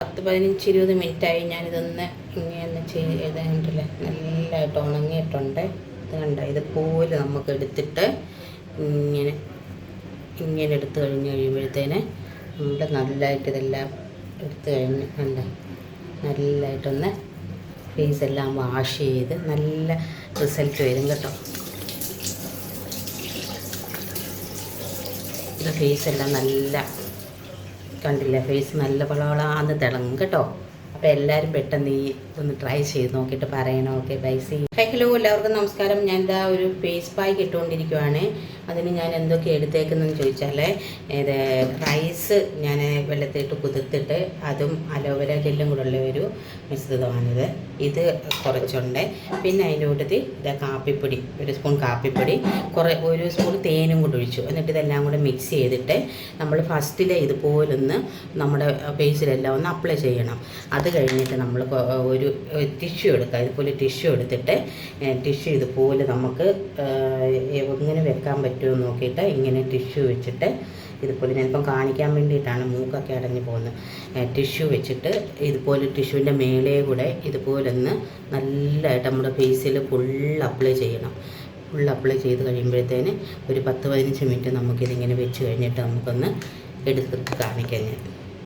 പത്ത് പതിനഞ്ച് ഇരുപത് മിനിറ്റായി ഞാനിതൊന്ന് ഇങ്ങനെ ചെയ്തിട്ടില്ല നല്ലതായിട്ട് ഉണങ്ങിയിട്ടുണ്ട്. ഇത് കണ്ട? ഇതുപോലെ നമുക്ക് എടുത്തിട്ട് ഇങ്ങനെ ഇങ്ങനെ എടുത്തു കഴിഞ്ഞ് കഴിയുമ്പോഴത്തേന് നമ്മുടെ നല്ലതായിട്ട് ഇതെല്ലാം എടുത്തു കഴിഞ്ഞ് കണ്ട? നല്ലതായിട്ടൊന്ന് ഫേസ് എല്ലാം വാഷ് ചെയ്ത് നല്ല റിസൾട്ട് വരും കേട്ടോ. ഇത് ഫേസ് എല്ലാം നല്ല കണ്ടില്ല ഫേസ് നല്ല വളവളാന്ന് തിളങ്ങും കേട്ടോ. അപ്പോൾ എല്ലാവരും പെട്ടെന്ന് ഈ ഒന്ന് ട്രൈ ചെയ്ത് നോക്കിയിട്ട് പറയണം ഓക്കെ ഹൈ ഹലോ എല്ലാവർക്കും നമസ്കാരം. ഞാൻ ഇതാ ഒരു ഫേസ് പാക്ക് ഇട്ടുകൊണ്ടിരിക്കുവാണ് അതിന് ഞാൻ എന്തൊക്കെ എടുത്തേക്കുന്നതെന്ന് ചോദിച്ചാൽ ഇത് റൈസ് ഞാൻ വെള്ളത്തിലിട്ട് കുതിർത്തിട്ട് അതും അലോവേര ജെല്ലും കൂടെ ഉള്ള ഒരു മിശ്രിതമാണിത്. ഇത് കുറച്ചുണ്ട്. പിന്നെ അതിന്റെ കൂട്ടത്തിൽ ഇതാ കാപ്പിപ്പൊടി ഒരു സ്പൂൺ കാപ്പിപ്പൊടി കുറേ ഒരു സ്പൂൺ തേനും കൂടി ഒഴിച്ചു. എന്നിട്ട് ഇതെല്ലാം കൂടെ മിക്സ് ചെയ്തിട്ട് നമ്മൾ ഫസ്റ്റിലെ ഇതുപോലൊന്ന് നമ്മുടെ ഫേസിലെല്ലാം ഒന്ന് അപ്ലൈ ചെയ്യണം. അത് കഴിഞ്ഞിട്ട് നമ്മൾ ഒരു ടിഷ്യൂ എടുക്കുക ഇതുപോലെ ടിഷ്യൂ എടുത്തിട്ട് ടിഷ്യൂ ഇതുപോലെ നമുക്ക് എങ്ങനെ വെക്കാൻ പറ്റുമോ എന്ന് നോക്കിയിട്ട് ഇങ്ങനെ ടിഷ്യൂ വെച്ചിട്ട് ഇതുപോലെ ഞാനിപ്പം കാണിക്കാൻ വേണ്ടിയിട്ടാണ് മൂക്കൊക്കെ അടഞ്ഞു പോകുന്നത്. ടിഷ്യൂ വെച്ചിട്ട് ഇതുപോലെ ടിഷ്യൂവിന്റെ മേളെ കൂടെ ഇതുപോലൊന്ന് നല്ലതായിട്ട് നമ്മുടെ ഫേസിൽ ഫുൾ അപ്ലൈ ചെയ്യണം. ഫുൾ അപ്ലൈ ചെയ്ത് കഴിയുമ്പോഴത്തേന് ഒരു പത്ത് പതിനഞ്ച് മിനിറ്റ് നമുക്കിതിങ്ങനെ വെച്ച് കഴിഞ്ഞിട്ട് നമുക്കൊന്ന് എടുത്ത് കാണിക്കാം ഞാൻ.